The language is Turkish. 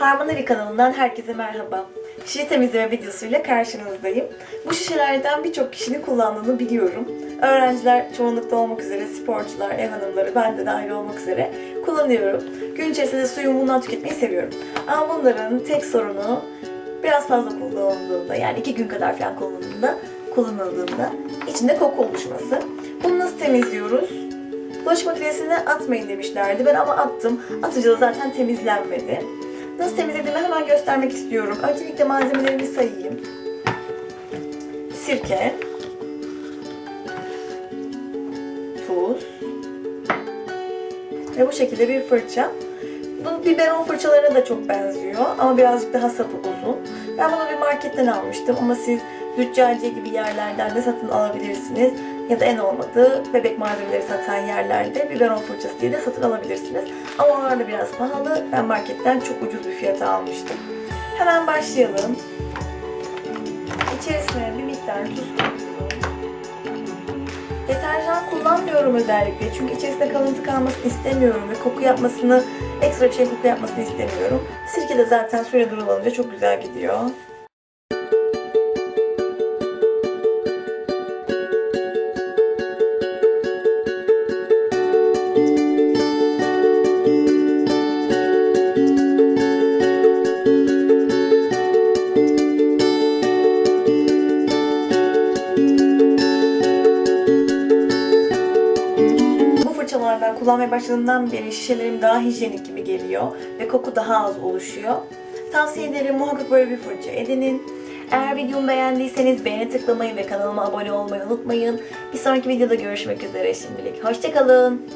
Harmony kanalından herkese merhaba. Şişe temizleme videosuyla karşınızdayım. Bu şişelerden birçok kişinin kullandığını biliyorum. Öğrenciler çoğunlukta olmak üzere, sporcular, ev hanımları, ben de dahil olmak üzere kullanıyorum. Gün içerisinde suyumu bundan tüketmeyi seviyorum. Ama bunların tek sorunu biraz fazla kullanıldığında, yani iki gün kadar falan kullanıldığında, kullanıldığında içinde koku oluşması. Bunu nasıl temizliyoruz? Bulaşık makinesine atmayın demişlerdi. Ben ama attım. Atınca da zaten temizlenmedi. Nasıl temizlediğimi hemen göstermek istiyorum. Öncelikle malzemelerimi sayayım. Sirke, tuz ve bu şekilde bir fırça. Bu biberon fırçalarına da çok benziyor ama birazcık daha sapı uzun. Ben bunu bir marketten almıştım ama siz züccaciye gibi yerlerden de satın alabilirsiniz. Ya da en olmadı bebek malzemeleri satan yerlerde biberon fırçası diye de satın alabilirsiniz. Ama onlar da biraz pahalı. Ben marketten çok ucuz bir fiyata almıştım. Hemen başlayalım. İçerisine bir miktar tuz koyuyorum. Deterjan kullanmıyorum özellikle çünkü içerisinde kalıntı kalmasını istemiyorum ve koku yapmasını, ekstra bir şey koku yapmasını istemiyorum. Sirke de zaten süre durulanınca çok güzel gidiyor. Fırçalardan kullanmaya başladığımdan beri şişelerim daha hijyenik gibi geliyor ve koku daha az oluşuyor. Tavsiye ederim muhakkak böyle bir fırça edinin. Eğer videomu beğendiyseniz beğeni tıklamayı ve kanalıma abone olmayı unutmayın. Bir sonraki videoda görüşmek üzere şimdilik. Hoşçakalın.